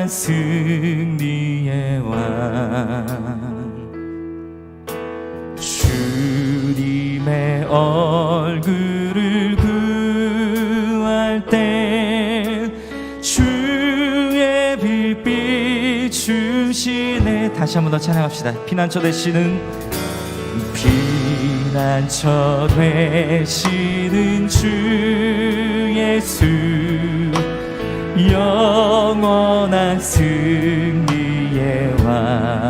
영원한 승리의 왕. 주님의 얼굴을 구할 때 주의 빛 비추시네 다시 한 번 더 찬양합시다. 피난처 되시는 피난처 되시는 주 예수 영원한 승리의 왕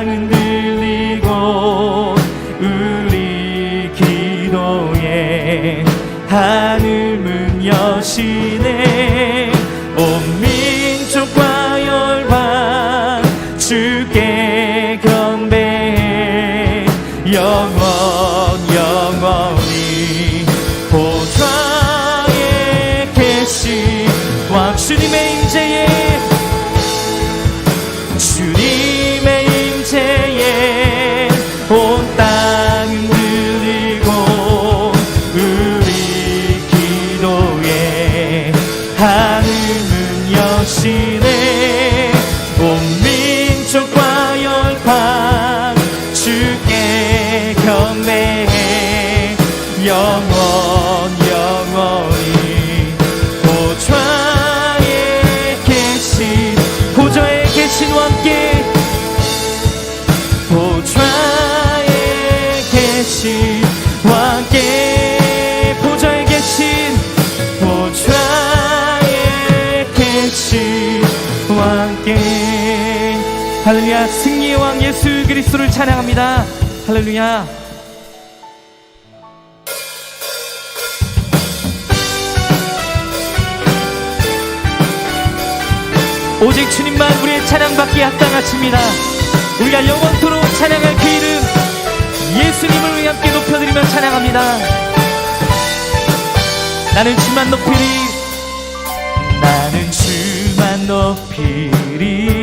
lang 예수 그리스도를 찬양합니다 할렐루야 오직 주님만 우리의 찬양받기에 합당하십니다. 우리가 영원토록 찬양할 그 이름 예수님을 우리 함께 높여드리며 찬양합니다. 나는 주만 높이리 나는 주만 높이리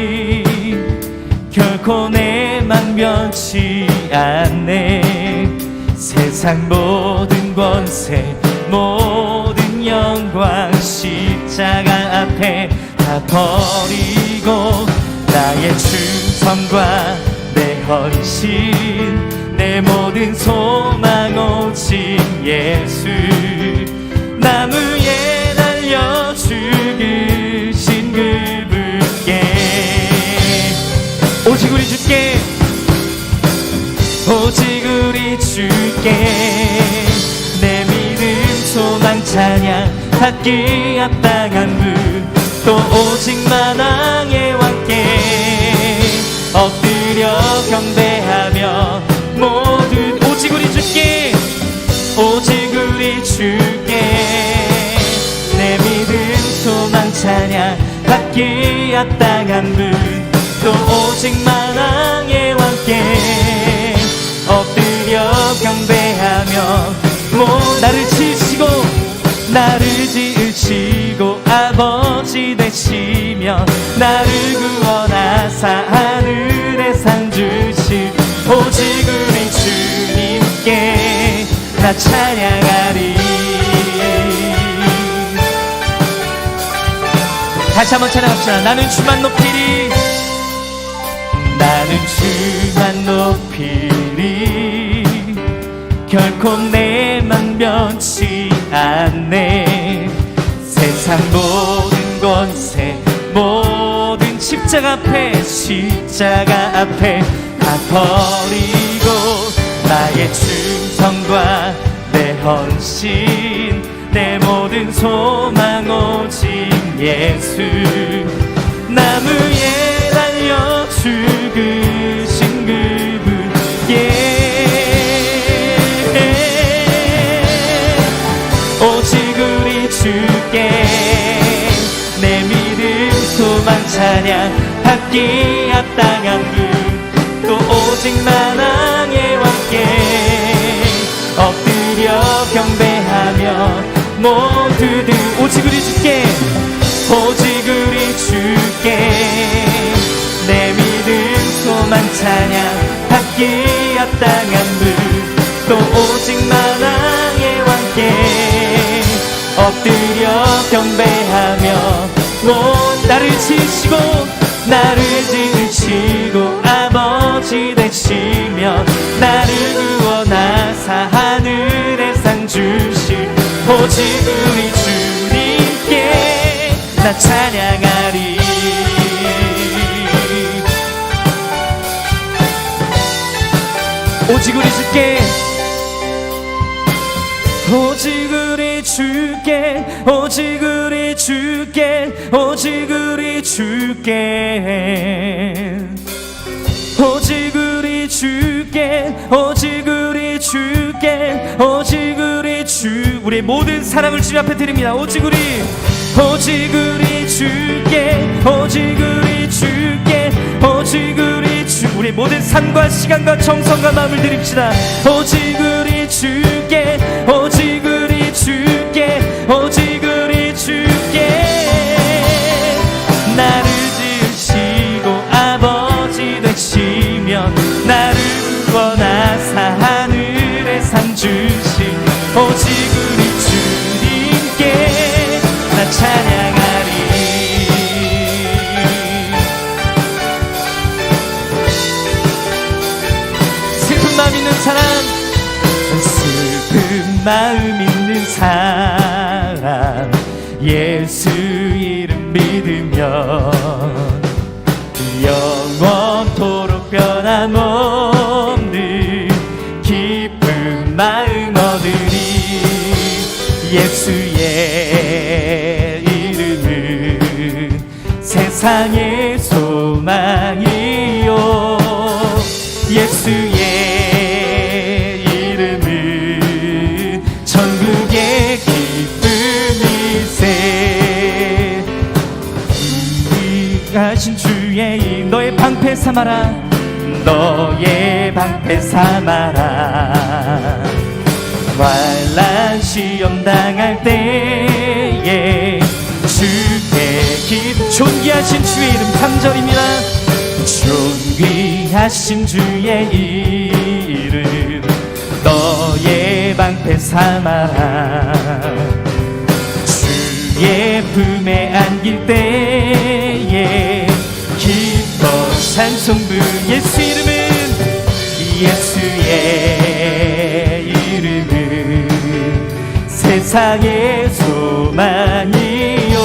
결코 내 만 변치 않네. 세상 모든 권세 모든 영광 십자가 앞에 다 버리고 나의 충성과 내 헌신 내 모든 소망 오직 예수. 나무 주께 내 믿음 소망 찬양 받기 합당한 분 또 오직 만왕의 왕께. 엎드려 경배하며 모든 오직 우리 주께 오직 우리 주께. 내 믿음 소망 찬양 받기 합당한 분 또 오직 만왕 경배하며 모 나를 지으시고 나를 지으시고 아버지 되시며 나를 구원하사 하늘에 상 주신 오직 우리 주님께 나 찬양하리. 다시 한번 찬양합시다. 나는 주만 높이리. 나는 주만 높이리 결코 내만 변치 않네. 세상 모든 권세 모든 십자 십자가 앞에 십자가 앞에 다 버리고 나의 충성과 내 헌신 내 모든 소망 오직 예수. 나무에 달려 죽으 받기 합당한 분또 오직 만왕의 왕께 엎드려 경배하며 모두들 오직 우리 주께 오직 우리 주께. 내 믿음 소망 찬양 받기 합당한 분또 오직 만왕의 왕께 엎드려 경배하며 모 나를 지시고 나를 지으시고 아버지 되시며 나를 구원하사 하늘의 상 주실 오직 우리 주님께 나 찬양하리. 오직 우리 주께 오직 우리 주께 오직 우리 주께 오직 우리 주께. 오직 우리 주께 오직 우리 주께 오직 우리 주. 우리 모든 사랑을 주 앞에 드립니다. 오직 우리 오직 우리 주께 오직 우리 주께 오직 우리 주. 우리 모든 삶과 시간과 정성과 마음을 드립시다. 오직 우리 주께 오직 주 기쁜 마음 얻으리 예수의 이름은 세상의 소망이요. 예수의 이름은 천국의 기쁨일세. 하신 주의 이 너의 방패 삼아라. 너의 방패 삼아라 시험 당할 때에 주의 기 존귀하신 주의 이름 3절입니다. 존귀하신 주의 이름 너의 방패 삼아라 주의 품에 안길 때에 기뻐 찬송 부 예수 이름은 예수의 세상의 소망이요.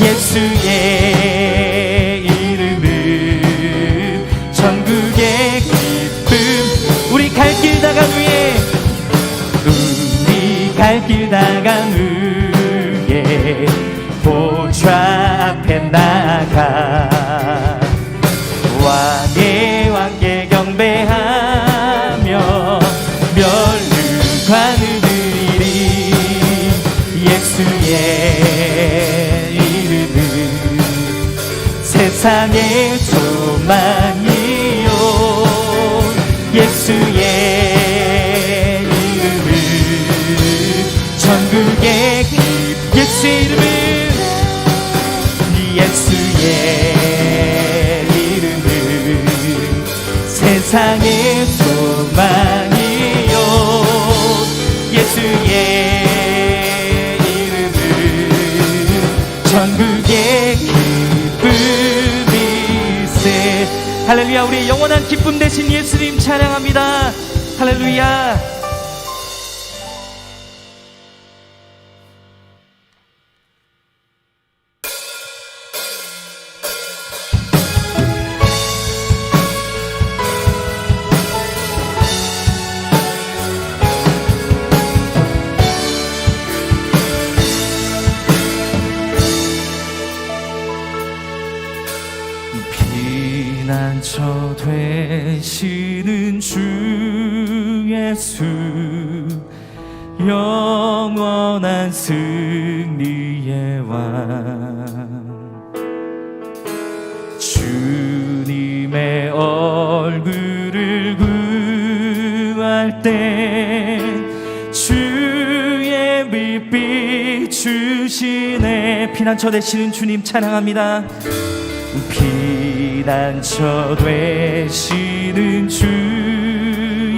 예수의 이름은 천국의 기쁨 우리 갈길 다간 후에 우리 갈길 다간 후에 보좌 앞에 나가 세상의 소망이요. 예수의 이름은 천국의 길 예수의 이름은 예수의 이름은 세상의 기쁨 대신 예수님 찬양합니다. 할렐루야 영원한 승리의 왕. 주님의 얼굴을 구할 때 주의 빛 비추시네 피난처 되시는 주님 찬양합니다. 피난처 되시는 주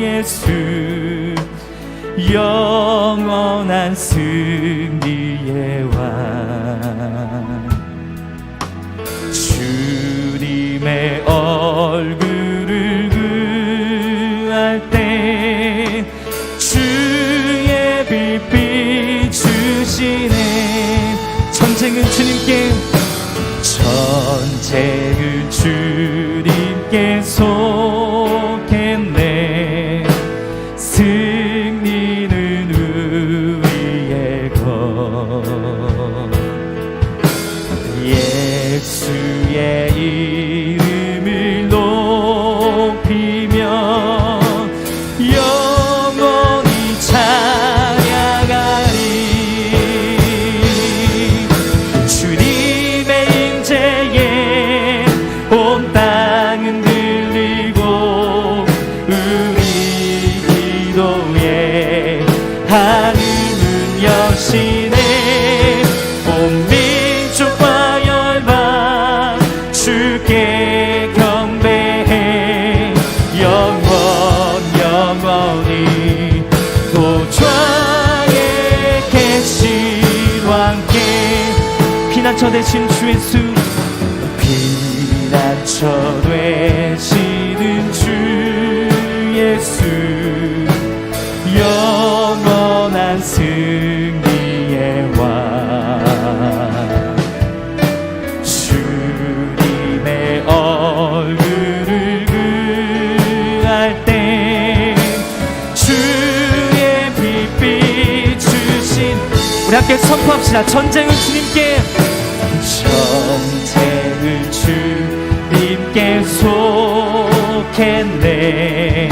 예수 영원한 승리의 왕. 주님의 얼굴을 구할 때 주의 빛 비추시네. 전쟁은 주님께 전쟁을 주님께 속 피난처 되신 주 예수. 피난처 되시는 주 예수. 영원한 승리의 왕. 주님의 얼굴을 구할 때 주의 빛 비추신 우리 함께 선포합시다. 전쟁은 주님께 속했네